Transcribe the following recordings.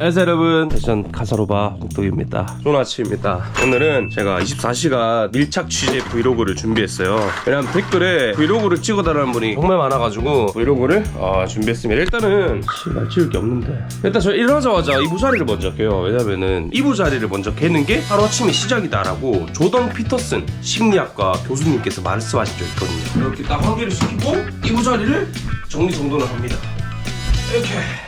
안녕하세요 여러분. 패션 카사로바 홍떡입니다. 좋은 아침입니다. 오늘은 제가 24시간 밀착 취재 브이로그를 준비했어요. 왜냐면 댓글에 브이로그를 찍어달라는 분이 정말 많아가지고 브이로그를 어, 준비했습니다. 일단은 씨발 찍을 게 없는데. 일단 저 일어나자마자 이부자리를 먼저 껴요. 왜냐면은 이부자리를 먼저 개는 게 하루아침이 시작이다라고 조던 피터슨 심리학과 교수님께서 말씀하신 적이 있거든요. 이렇게 딱 환기를 시키고 이부자리를 정리정돈을 합니다. 이렇게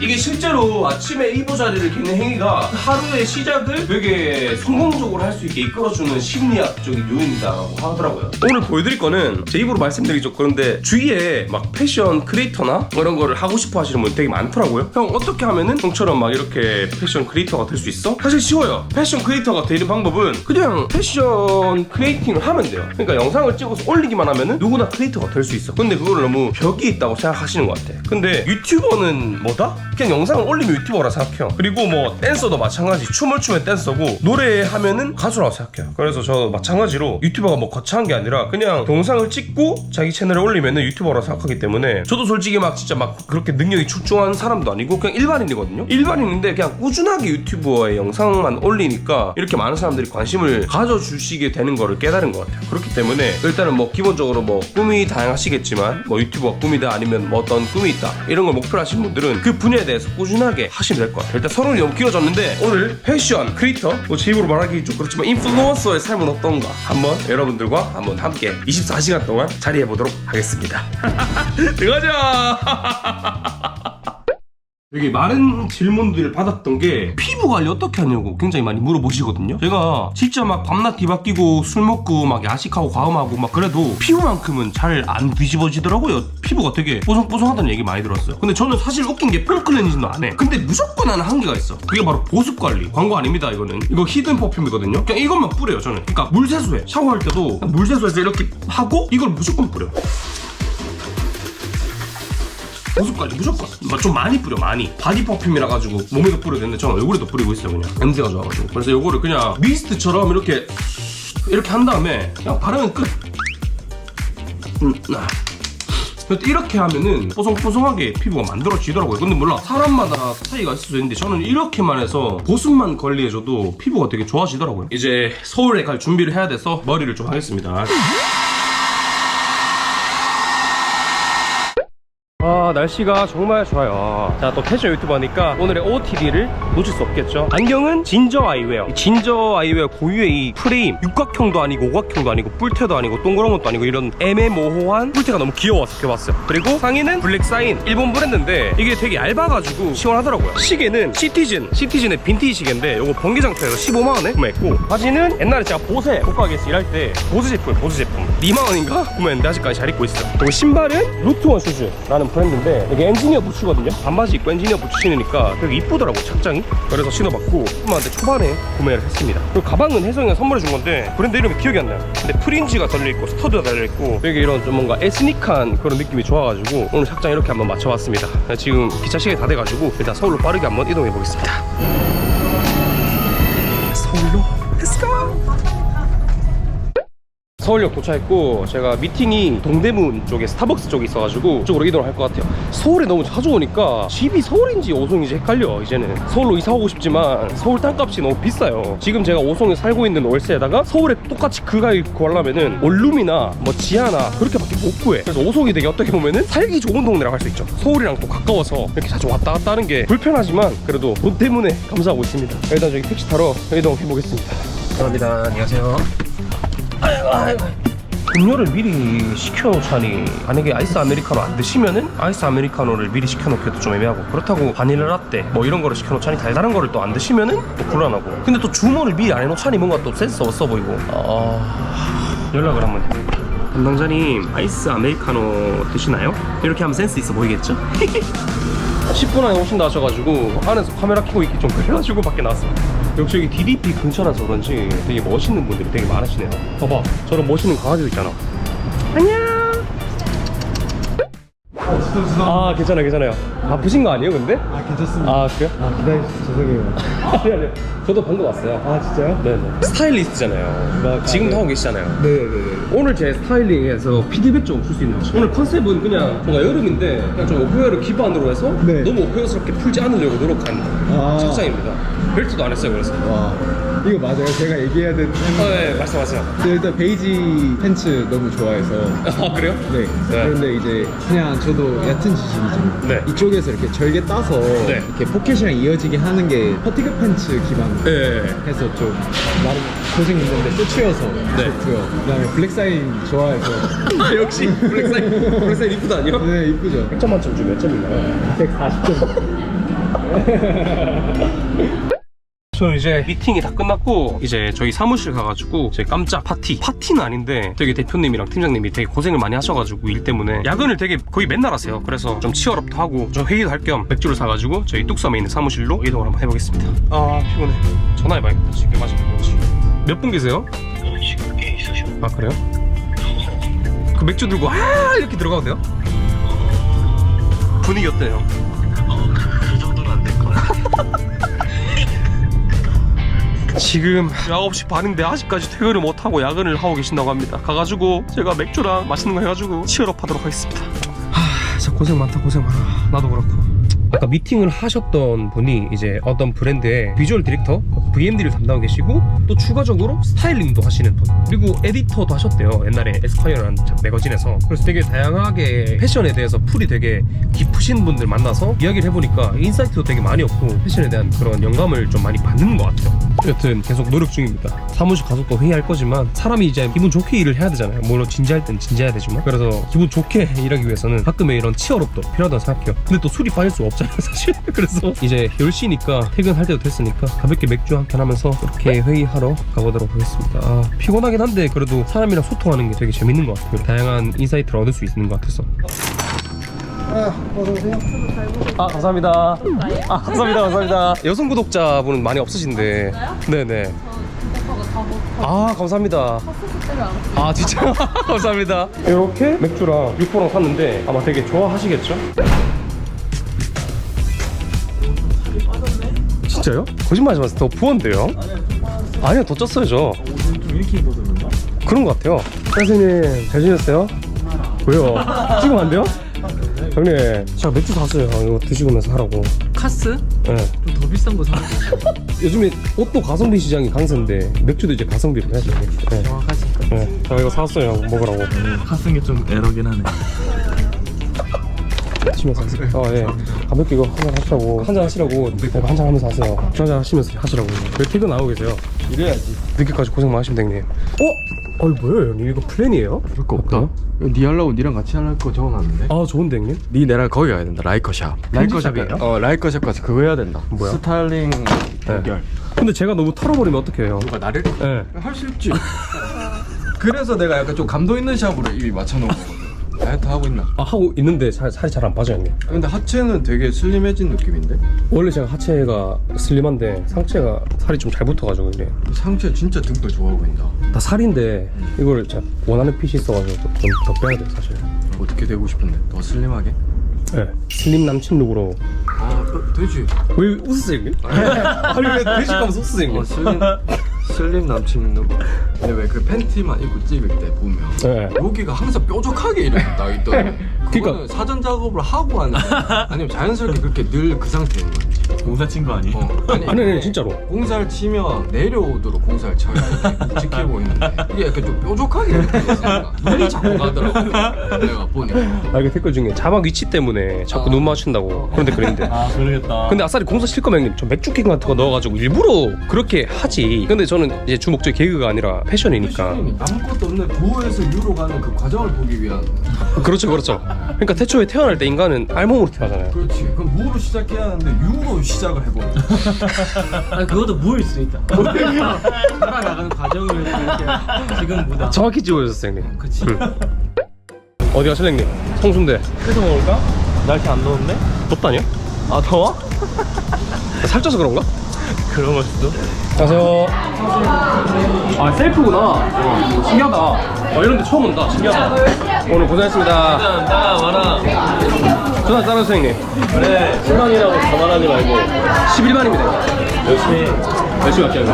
이게 실제로 아침에 이부 자리를 기는 행위가 하루의 시작을 되게 성공적으로 할 수 있게 이끌어주는 심리학적인 요인이다라고 하더라고요. 오늘 보여드릴 거는 제 입으로 말씀드리기 좀 그런데 주위에 막 패션 크리에이터나 뭐 이런 거를 하고 싶어 하시는 분 되게 많더라고요. 형 어떻게 하면은 형처럼 막 이렇게 패션 크리에이터가 될 수 있어? 사실 쉬워요. 패션 크리에이터가 되는 방법은 그냥 패션 크리에이팅을 하면 돼요. 그러니까 영상을 찍어서 올리기만 하면은 누구나 크리에이터가 될 수 있어. 근데 그걸 너무 벽이 있다고 생각하시는 것 같아. 근데 유튜버는 뭐다? 그냥 영상을 올리면 유튜버라 생각해요. 그리고 뭐 댄서도 마찬가지. 춤을 추면 댄서고 노래하면은 가수라고 생각해요. 그래서 저도 마찬가지로 유튜버가 뭐 거창한 게 아니라 그냥 동영상을 찍고 자기 채널에 올리면은 유튜버라 생각하기 때문에 저도 솔직히 막 진짜 막 그렇게 능력이 출중한 사람도 아니고 그냥 일반인이거든요. 일반인인데 그냥 꾸준하게 유튜버의 영상만 올리니까 이렇게 많은 사람들이 관심을 가져주시게 되는 거를 깨달은 것 같아요. 그렇기 때문에 일단은 뭐 기본적으로 뭐 꿈이 다양하시겠지만 뭐 유튜버가 꿈이다 아니면 뭐 어떤 꿈이 있다 이런 걸 목표로 하신 분들은 그 분야에 대해서 꾸준하게 하시면 될 것 같아요. 일단 서론이 너무 길어졌는데 오늘 패션 크리에이터 뭐제 입으로 말하기 좀 그렇지만 인플루언서의 삶은 어떤가 한번 여러분들과 한번 함께 24시간 동안 자리해 보도록 하겠습니다. 들어가자. 되게 많은 질문들을 받았던 게 피부 관리 어떻게 하냐고 굉장히 많이 물어보시거든요. 제가 진짜 막 밤낮 뒤바뀌고 술 먹고 막 야식하고 과음하고 막 그래도 피부만큼은 잘 안 뒤집어지더라고요. 피부가 되게 뽀송뽀송하다는 얘기 많이 들었어요. 근데 저는 사실 웃긴 게 폼클렌징도 안 해. 근데 무조건 하는 한계가 있어. 그게 바로 보습 관리. 광고 아닙니다 이거는. 이거 히든 퍼퓸이거든요. 그냥 이것만 뿌려요 저는. 그러니까 물 세수해. 샤워할 때도 물 세수해서 이렇게 하고 이걸 무조건 뿌려. 보습까지 무조건. 막좀 많이 뿌려 많이. 바디 퍼퓸이라 가지고 몸에도 뿌려야 되는데 저는 얼굴에도 뿌리고 있어요 그냥. 냄새가 좋아가지고. 그래서 요거를 그냥 미스트처럼 이렇게 이렇게 한 다음에 그냥 바르면 끝. 음, 이렇게 하면은 뽀송뽀송하게 피부가 만들어지더라고요. 근데 몰라. 사람마다 차이가 있을 수 있는데 저는 이렇게만 해서 보습만 관리해줘도 피부가 되게 좋아지더라고요. 이제 서울에 갈 준비를 해야 돼서 머리를 좀 하겠습니다. 아 날씨가 정말 좋아요. 자 또 패션 유튜버니까 오늘의 OOTD를 놓칠 수 없겠죠? 안경은 진저 아이웨어. 이 진저 아이웨어 고유의 이 프레임. 육각형도 아니고 오각형도 아니고 뿔테도 아니고 동그란 것도 아니고 이런 애매모호한 뿔테가 너무 귀여워서 껴봤어요. 그리고 상의는 블랙 사인. 일본 브랜드인데 이게 되게 얇아가지고 시원하더라고요. 시계는 시티즌. 시티즌의 빈티지 시계인데 이거 번개 상태에서 15만원에 구매했고 바지는 옛날에 제가 보세 옷가게에서 일할 때 보세 제품 보세 제품. 2만원인가? 구매했는데 아직까지 잘 입고 있어요. 그리고 신발은 루트원 슈즈라는 브랜드인데 여기 엔지니어 부츠거든요. 반바지 입고 엔지니어 부츠 신으니까 되게 이쁘더라고 착장이. 그래서 신어봤고 엄마한테 초반에 구매를 했습니다. 그리고 가방은 혜성이가 선물해 준 건데 브랜드 이름이 기억이 안 나요. 근데 프린지가 달려있고 스터드가 달려있고 되게 이런 좀 뭔가 에스닉한 그런 느낌이 좋아가지고 오늘 착장 이렇게 한번 맞춰봤습니다. 지금 기차 시간이 다 돼가지고 일단 서울로 빠르게 한번 이동해 보겠습니다 서울역 도착했고 제가 미팅이 동대문 쪽에 스타벅스 쪽에 있어가지고 그쪽으로 이동을 할 것 같아요. 서울에 너무 자주 오니까 집이 서울인지 오송인지 헷갈려 이제는. 서울로 이사 오고 싶지만 서울 땅값이 너무 비싸요. 지금 제가 오송에 살고 있는 월세에다가 서울에 똑같이 그 가격 구하려면은 원룸이나 뭐 지하나 그렇게밖에 못 구해. 그래서 오송이 되게 어떻게 보면은 살기 좋은 동네라고 할 수 있죠. 서울이랑 또 가까워서 이렇게 자주 왔다 갔다 하는 게 불편하지만 그래도 돈 때문에 감사하고 있습니다. 일단 저기 택시 타러 이동해 보겠습니다. 감사합니다. 안녕하세요 아이고 아이고. 음료를 미리 시켜놓자니 만약에 아이스 아메리카노 안 드시면은 아이스 아메리카노를 미리 시켜놓기도 좀 애매하고 그렇다고 바닐라 라떼 뭐 이런 거를 시켜놓자니 달달한 거를 또 안 드시면은 또 곤란하고. 근데 또 주문을 미리 안 해놓자니 뭔가 또 센스 없어 보이고. 아... 연락을 한번 해볼게요. 담당자님 아이스 아메리카노 드시나요? 이렇게 하면 센스 있어 보이겠죠? 10분 안에 오신다 하셔가지고 안에서 카메라 켜고 있기 좀 그래가지고 밖에 나왔습니다 역시 여기 DDP 근처라서 그런지 되게 멋있는 분들이 되게 많으시네요. 봐봐 저런 멋있는 강아지도 있잖아. 안녕 저 죄송합니다. 아 괜찮아요 괜찮아요 바쁘신 거 아니에요 근데? 아, 괜찮습니다. 아 그래요? 아, 기다려주셔서 죄송해요. 아니 아니요 저도 방금 왔어요 아, 진짜요? 네네 스타일리스트잖아요 아, 지금도 네. 하고 계시잖아요 네네네. 오늘 제 스타일링에서 피드백 좀 줄 수 있나요? 오늘 컨셉은 그냥 뭔가 여름인데 그냥 좀 오페어를 기반으로 해서 네. 너무 오페어스럽게 풀지 않으려고 노력한 아. 착장입니다 벨트도 안 했어요 그래서 와. 이거 맞아요. 제가 얘기해야 되는. 아, 네 말씀하세요 저 일단 베이지 팬츠 너무 좋아해서. 아 그래요? 네. 그런데 이제 그냥 저도 얕은 지식이지만 네. 이쪽에서 이렇게 절개 따서 네. 이렇게 포켓이랑 이어지게 하는 게 퍼티그 팬츠 기반으로 네 해서 좀 나름 고생 있는데 쇼츠여서 네. 좋고요. 그다음에 블랙사인 좋아해서 아, 역시 블랙사인 블랙사인 이쁘다 아니요? 네 이쁘죠. 100점 만점 중에 몇 점인가요? 140점. 저는 이제 미팅이 다 끝났고 이제 저희 사무실 가가지고 이제 깜짝 파티 파티는 아닌데 되게 대표님이랑 팀장님이 되게 고생을 많이 하셔가지고 일 때문에 야근을 되게 거의 맨날 하세요 그래서 좀 치얼업도 하고 저 회의도 할 겸 맥주를 사가지고 저희 뚝섬에 있는 사무실로 이동을 한번 해보겠습니다 아 피곤해 전화해봐야겠다 지금 마시는 건지 몇분 계세요? 지금 꽤 있으셔. 아 그래요? 그 맥주 들고 아 이렇게 들어가도 돼요? 분위기 어때요? 지금 9시 반인데 아직까지 퇴근을 못하고 야근을 하고 계신다고 합니다. 가가지고 제가 맥주랑 맛있는 거 해가지고 치얼업 하도록 하겠습니다. 하... 진짜 고생 많다 고생 많아. 나도 그렇고 아까 미팅을 하셨던 분이 이제 어떤 브랜드의 비주얼 디렉터 VMD를 담당하고 계시고 또 추가적으로 스타일링도 하시는 분 그리고 에디터도 하셨대요. 옛날에 에스콰이어라는 매거진에서. 그래서 되게 다양하게 패션에 대해서 풀이 되게 깊으신 분들 만나서 이야기를 해보니까 인사이트도 되게 많이 없고 패션에 대한 그런 영감을 좀 많이 받는 것 같아요. 여튼 계속 노력 중입니다. 사무실 가서 또 회의할 거지만 사람이 이제 기분 좋게 일을 해야 되잖아요. 물론 진지할 땐 진지해야 되지만. 그래서 기분 좋게 일하기 위해서는 가끔의 이런 치열업도 필요하다고 생각해요. 근데 또 술이 빠질 수 없 잖아요 사실 그래서 이제 10시니까 퇴근할 때도 됐으니까 가볍게 맥주 한 캔 하면서 이렇게 회의하러 가보도록 하겠습니다 아, 피곤하긴 한데 그래도 사람이랑 소통하는 게 되게 재밌는 것 같아요 다양한 인사이트를 얻을 수 있는 것 같아서 아 어서 오세요. 아 감사합니다. 아 감사합니다 감사합니다. 여성 구독자분은 많이 없으신데. 네네. 아 감사합니다. 아 진짜 감사합니다. 이렇게 맥주랑 육포랑 샀는데 아마 되게 좋아하시겠죠? 진짜요? 거짓말하지 마세요. 더 부었는데요? 아니요 더 쪘어요 저. 좀 이렇게 입어줬나? 그런 것 같아요. 선생님 잘 지냈어요? 왜요? 찍으면 안 돼요? 형님 제가 맥주 샀어요. 이거 드시고 나서 하라고. 카스? 네. 좀더 비싼 거 사는 거 요즘에 옷도 가성비 시장이 강세인데 맥주도 이제 가성비로 해야죠. 네. 정확하지 네. 제가 이거 사왔어요. 먹으라고. 카스는 게좀 에러긴 하네 드시면서 하세요. 아, 예. 가볍게 이거 한잔 하시라고. 한잔 하시라고. 이거 한잔 하면서 하세요. 한잔 하시면서 하시라고. 왜 퇴근 안 하고 계세요? 이래야지. 늦게까지 고생 많으십니다, 형님. 어? 어이, 뭐예요, 형님? 이거 플랜이에요? 그럴 거 없다. 니 하려고 니랑 같이 할거 적어놨는데. 아, 좋은데, 형님? 니 내랑 거기 가야 된다. 라이커샵. 편집샵이에요? 어 라이커샵 가서 그거 해야 된다. 뭐야? 스타일링 대결. 근데 제가 너무 털어버리면 어떡해요? 누가 나를? 예. 할 수 있지. 그래서 내가 약간 좀 감도 있는 샵으로 이미 맞춰놓은 거거든. 다이어트 하고 있나? 아, 하고 있는데 살, 살이 잘 안 빠져요, 형님. 근데 하체는 되게 슬림해진 느낌인데? 원래 제가 하체가 슬림한데 상체가 살이 좀 잘 붙어가지고 이게 상체 진짜 등도 좋아 보인다. 다 살인데 이걸 제가 원하는 핏이 있어가지고 좀 더 빼야 돼요 사실 어떻게 되고 싶은데? 더 슬림하게? 네. 슬림 남친 룩으로 아 어, 되지. 왜 웃으세요 형님? 아니 왜 대식하면서 웃으세요 형님? 어 슬림 슬림 남친 누구? 근데 왜 그 팬티만 입고 찍을 때 보면 네. 여기가 항상 뾰족하게 이렇게 나 있더니 그러니까- 그거는 사전 작업을 하고 하는 거야? 아니면 자연스럽게 그렇게 늘 그 상태인 건지 공사 친 거 아니? 어. 아니, 아니 아니 진짜로. 공사를 치면 내려오도록 공사를 이렇게 묵직해 보이는데. 이게 약간 좀 뾰족하게 이렇게 있으니까. 눈이 자꾸 가더라고 내가 보니까. 아 이게 댓글 중에 자막 위치 때문에 자꾸 아. 눈 맞춘다고 그런 댓글인데. 아 그러겠다. 근데 아싸리 공사 칠 거면 형님 좀 맥주캔 같은 거 넣어가지고 일부러 그렇게 하지. 근데 저는 이제 주 목적이 개그가 아니라 패션이니까. 아무것도 없는 부호에서 유로 가는 그 과정을 보기 위한. 그렇죠 그렇죠 그러니까 태초에 태어날 때 인간은 알몸으로 태어나잖아요 그렇지 그럼 무로 시작해야 하는데 유로 시작을 해보는 아니 그것도 무일 수 있다 살아나가는 과정을 이렇게 지금 무다 정확히 찍어주셨어요 형님 그치 어디 가실래 형님? 성순대 그래서 먹을까? 날씨 안 더운데? 덥다니요? 아 더워? 살쪄서 그런가? 그런 걸 수도 안녕하세요. 아 셀프구나. 어, 신기하다. 어, 이런 데 처음 온다. 신기하다. 오늘 고생했습니다. 일단 따라 와라 전화 따라서 형님. 그래. 10만이라고 자만하지 말고 11만입니다. 열심히. 열심히 할게요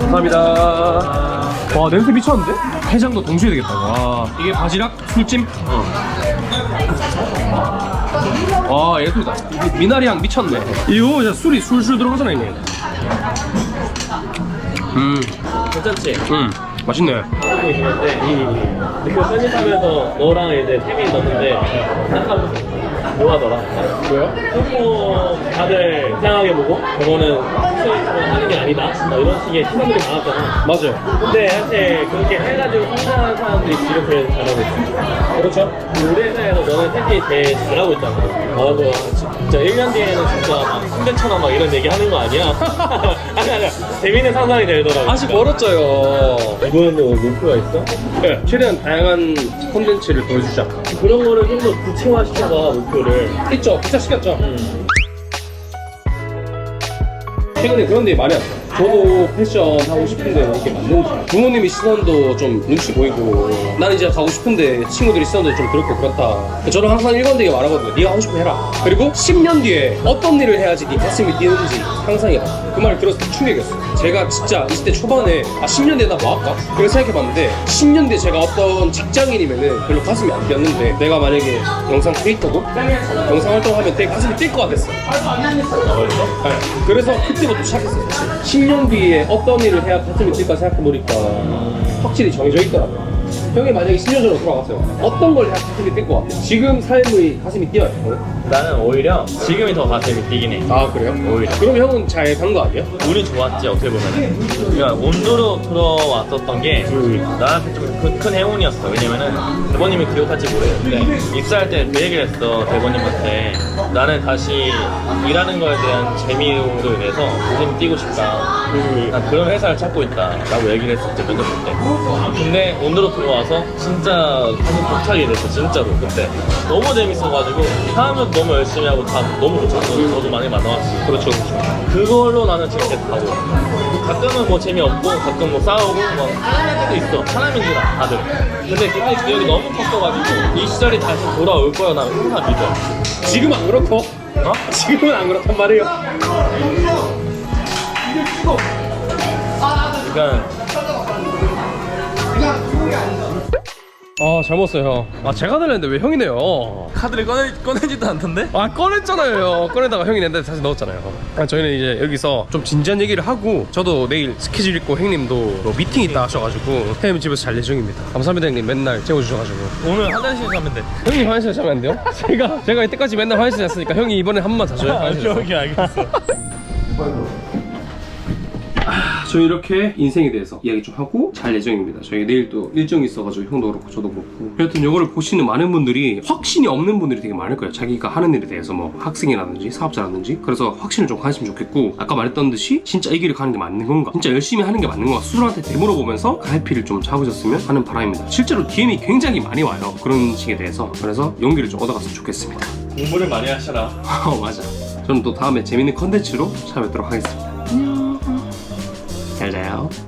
감사합니다. 와 냄새 미쳤는데? 해장도 동시에 되겠다. 와. 이게 바지락? 술찜 와 예술이다 이게 미나리 향 미쳤네 이거 진짜 술이 술술 들어가잖아 형님 음, 괜찮지? 음 맛있네 하고 있는데 이 느낌 편집하면서 너랑 이제 태민이 넣는데 약간 뭐하더라? 뭐요? 조금 다들 이상하게 보고 저거는 수익으로 하는 게 아니다 뭐 이런 식의 시선들이 많았잖아 맞아요 근데 사실 그렇게 해가지고 성장한 사람들이 이렇게 잘하고 있어 그렇죠? 우리 회사에서 너는 태민이 제일 잘하고 있잖아 맞아 진짜 1년 뒤에는 진짜 막 300천원 막 이런 얘기 하는 거 아니야? 아니 아니 재밌는 상상이 들더라고 아직 멀었죠요 이거는 뭐 목표가 있어? 네, 최대한 다양한 콘텐츠를 보여주자 그런 거를 좀 더 구체화시켜봐 목표를. 있죠. 기차 시켰죠. 최근에 그런 데 많이 왔어요. 저도 패션 하고 싶은데 이게 맞는지 부모님의 시선도 좀 눈치 보이고 나는 이제 가고 싶은데 친구들이 시선도 좀 그렇고 그렇다. 저는 항상 일관되게 말하거든요. 네가 하고 싶으면 해라. 그리고 10년 뒤에 어떤 일을 해야지 네 가슴이 뛰는지 상상해봐 그 말을 들었을 때 충격이었어요 제가 진짜 20대 초반에 아 10년 뒤에 나뭐 할까? 그렇게 생각해봤는데 10년 뒤에 제가 어떤 직장인이면은 별로 가슴이 안 뛰었는데 내가 만약에 영상 크리에이터고 영상 활동하면 되게 가슴이 뛸 것 같았어요 네, 그래서 그때부터 시작했어요. 사실. 10년 뒤에 어떤 일을 해야 가슴이 뛸까 생각해보니까 확실히 정해져 있더라고요. 형이 만약에 10년 전으로 돌아갔어요. 어떤 걸 해야 가슴이 뛸 것 같아요? 지금 삶의 가슴이 뛰어요. 저는? 나는 오히려 지금이 더 가슴이 뛰긴 해 아 그래요? 오히려 그럼 형은 잘 간 거 아니에요? 운이 좋았지 어떻게 보면은 그러니까 온도로 들어왔었던 게 나한테 좀큰 행운이었어. 왜냐면은 대본님이 기억할지 모르겠는데 입사할 때 그 얘기를 했어 대본님한테. 나는 다시 일하는 거에 대한 재미로 인해서 가슴이 뛰고 싶다. 난 그런 회사를 찾고 있다. 라고 얘기를 했었지 면접 볼 때. 근데 온도로 들어와서 진짜 가슴 벅차게 됐어 진짜로. 그때 너무 재밌어가지고 사람도 너무 열심히 하고 다 너무 좋잖아 저도 많이 만나왔지 그렇죠 그렇죠. 그걸로 나는 가고. 있어. 가끔은 뭐 재미없고 가끔 뭐 싸우고 뭐 사람일 때도 있어. 사람인지라 다들 근데 그때 기억이 너무 컸어가지고 이 시절이 다시 돌아올 거야 나는 항상 믿어 지금 안 그렇고 어? 지금은 안 그렇단 말이에요. 그러니까 아 잘못했어요 형. 아 제가 달랬는데 왜 형이 내요? 카드를 꺼내, 꺼내지도 않던데? 아 꺼냈잖아요. 꺼내다가 형이 낸데 다시 넣었잖아요. 아, 저희는 이제 여기서 좀 진지한 얘기를 하고 저도 내일 스케줄 있고 형님도 뭐 미팅 있다 하셔가지고 형님 집에서 잘 예정입니다. 감사합니다 형님 맨날 재워주셔가지고. 오늘 화장실 가면 돼 형님 화장실 자면 안 돼요? 제가 제가 이때까지 맨날 화장실 잤으니까 형이 이번에 한 번만 자줘요. 화장실 오케이 알겠어 저희 이렇게 인생에 대해서 이야기 좀 하고 잘 예정입니다. 저희 내일 또 일정이 있어가지고 형도 그렇고 저도 그렇고. 여튼 이거를 보시는 많은 분들이 확신이 없는 분들이 되게 많을 거예요. 자기가 하는 일에 대해서 뭐 학생이라든지 사업자라든지. 그래서 확신을 좀 가지면 좋겠고 아까 말했던 듯이 진짜 이 길을 가는 게 맞는 건가? 진짜 열심히 하는 게 맞는 건가? 수술한테 되물어보면서 갈피를 좀 잡으셨으면 하는 바람입니다. 실제로 DM이 굉장히 많이 와요. 그런 식에 대해서. 그래서 용기를 좀 얻어갔으면 좋겠습니다. 공부를 많이 하셔라 어 맞아. 저는 또 다음에 재밌는 컨텐츠로 찾아뵙도록 하겠습니다. 잘 자요.